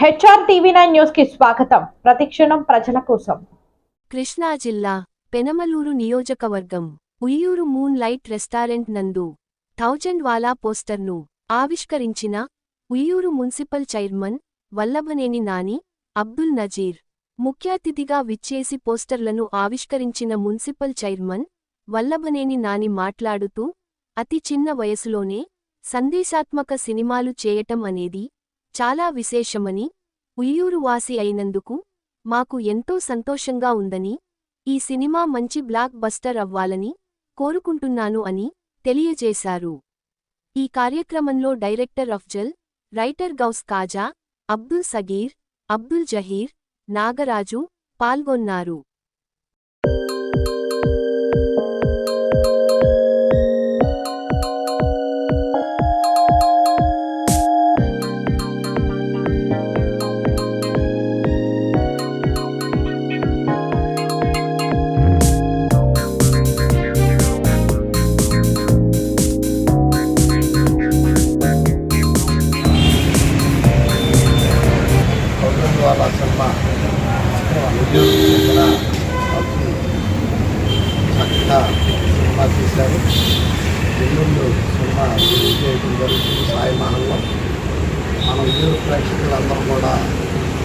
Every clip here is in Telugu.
హెచ్ఆర్ టీవీ నైన్ న్యూస్కి స్వాగతం. ప్రతిక్షణం ప్రజల కోసం. కృష్ణా జిల్లా పెనమలూరు నియోజకవర్గం ఉయ్యూరు మూన్ లైట్ రెస్టారెంట్ నందు థౌజండ్ వాలా పోస్టర్ను ఆవిష్కరించిన ఉయ్యూరు మున్సిపల్ చైర్మన్ వల్లభనేని నాని అబ్దుల్ నజీర్ ముఖ్యాతిథిగా విచ్చేసి పోస్టర్లను ఆవిష్కరించిన మున్సిపల్ చైర్మన్ వల్లభనేని నాని మాట్లాడుతూ అతి చిన్న వయసులోనే సందేశాత్మక సినిమాలు చేయటం అనేది చాలా విశేషమని ఉయ్యూరు వాసి అయినందుకు మాకు ఎంతో సంతోషంగా ఉందని ఈ సినిమా మంచి బ్లాక్ బస్టర్ అవ్వాలని కోరుకుంటున్నాను అని తెలియజేశారు. ఈ కార్యక్రమంలో డైరెక్టర్ అఫ్జల్ రైటర్ గౌస్ కాజా అబ్దుల్ సగీర్ అబ్దుల్ జహీర్ నాగరాజు పాల్గొన్నారు. థౌజండ్ శర్మ సినిమా చక్కగా సినిమా తీశారు. ఎల్లుండు సినిమా రిలీజ్ చేయడం జరుగుతుంది సాయి మహల్లో మన ఉద్యోగ ప్రేక్షకులందరూ కూడా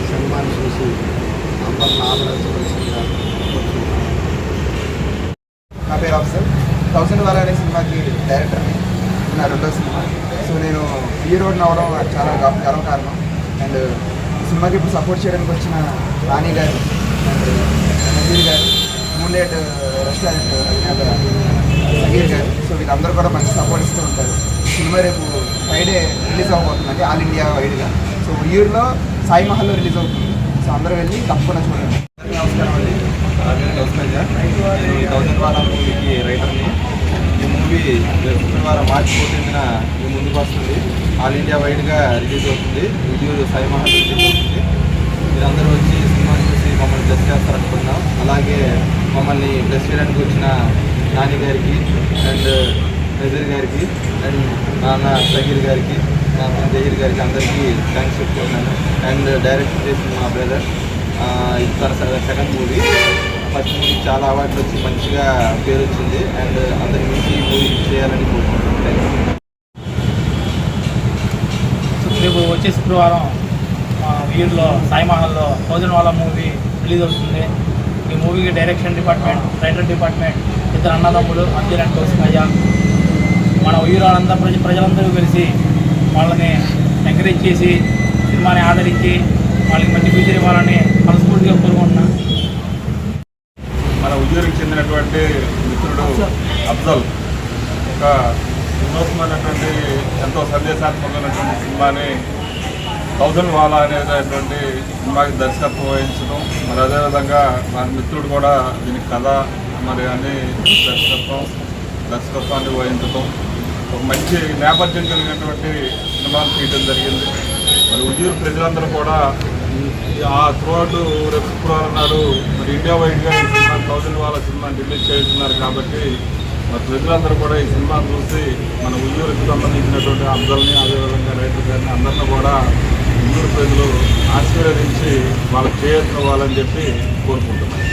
సినిమాని చూసి అందరిని ఆదరించవలసిందిగా నా పేరు ఆఫీసర్ థౌసండ్ వాల్ అనే సినిమాకి డైరెక్టర్ని నా రెండో సినిమా. సో నేను ఈ అవడం నాకు చాలా గర్వ గర్వకారణం. అండ్ సినిమాకి ఇప్పుడు సపోర్ట్ చేయడానికి వచ్చిన రాణి గారు నజీర్ గారు మూన్లైట్ రెస్టారెంట్ అధినేత సగీర్ గారు. సో వీళ్ళందరూ కూడా మంచి సపోర్ట్ ఇస్తూ ఉంటారు. సినిమా రేపు ఫ్రైడే రిలీజ్ అవబోతుందండి ఆల్ ఇండియా వైడ్గా సో ఉయ్యూరులో సాయి మహల్లో రిలీజ్ అవుతుంది. సో అందరూ వెళ్ళి తప్పకుండా చూడండి. నమస్కారం అండి. నా పేరు గౌస్మేజ నేను ఈ థౌజండ్ వారా మూవీకి రైటర్ని మూవీ శుక్రవారం మార్చి ఫోర్టీన్త్న మీ ముందుకు వస్తుంది ఆల్ ఇండియా వైడ్గా రిలీజ్ అవుతుంది. ఉద్యోగ సాయి మహల్ రిలీజ్ అవుతుంది. మీరందరూ వచ్చి సినిమా చూసి మమ్మల్ని బ్లెస్ చేస్తారనుకుంటున్నాం. అలాగే మమ్మల్ని బ్లెస్ చేయడానికి వచ్చిన నాని గారికి అండ్ నజీర్ గారికి అండ్ నాన్న సగీర్ గారికి నాన్న జహీర్ గారికి అందరికీ థ్యాంక్స్ చెప్పుకుంటున్నాను అండ్ డైరెక్ట్ చేసిన మా బ్రదర్ ఇది తన సెకండ్ మూవీ. ఫస్ట్ మూవీ చాలా అవార్డులు వచ్చి మంచిగా పేరు వచ్చింది అండ్ అందరి మించి మూవీ చేయాలని కోరుకుంటున్నాను. రేపు వచ్చే శుక్రవారం మా వీరిలో సాయిమహల్లో థౌజండ్ వాళ్ళ మూవీ రిలీజ్ అవుతుంది. ఈ మూవీకి డైరెక్షన్ డిపార్ట్మెంట్ రైటర్ డిపార్ట్మెంట్ ఇద్దరు అన్నదమ్ములు అంజీర్ అండ్ కోసికయ్య మన ఉయ్యూరాలంతా ప్రజ ప్రజలందరూ కలిసి వాళ్ళని ఎంకరేజ్ చేసి సినిమాని ఆదరించి వాళ్ళకి మంచి ఫ్యూచర్ ఇవ్వాలని మనస్ఫూర్తిగా కోరుకుంటున్నాను. ఉద్యోగికి చెందినటువంటి మిత్రుడు అఫ్జల్. ఒక వినూత్నమైనటువంటి ఎంతో సందేశాత్మకమైనటువంటి సినిమాని థౌజండ్ వాలా అనేటటువంటి సినిమాకి దర్శకత్వం వహించడం. మరి అదేవిధంగా నా మిత్రుడు కూడా దీనికి కథ మరి అన్ని దర్శకత్వం దర్శకత్వాన్ని వహించడం. ఒక మంచి నేపథ్యం కలిగినటువంటి సినిమాను తీయడం జరిగింది. మరి ఉద్యోగ ప్రజలందరూ కూడా ఆ త్రూఅవుట్ రేపు శుక్రవారం నాడు మరి ఇండియా వైడ్గా ఈ సినిమా థౌజండ్ వాళ్ళ సినిమాని రిలీజ్ చేస్తున్నారు కాబట్టి మరి ప్రజలందరూ కూడా ఈ సినిమా చూసి మన ఉయ్యూరుకి సంబంధించినటువంటి అబ్జల్ని అదేవిధంగా రైతులు గారిని అందరినీ కూడా ఉయ్యూరు ప్రజలు ఆశీర్వదించి వాళ్ళకి చేయత్నివ్వాలని చెప్పి కోరుకుంటున్నాను.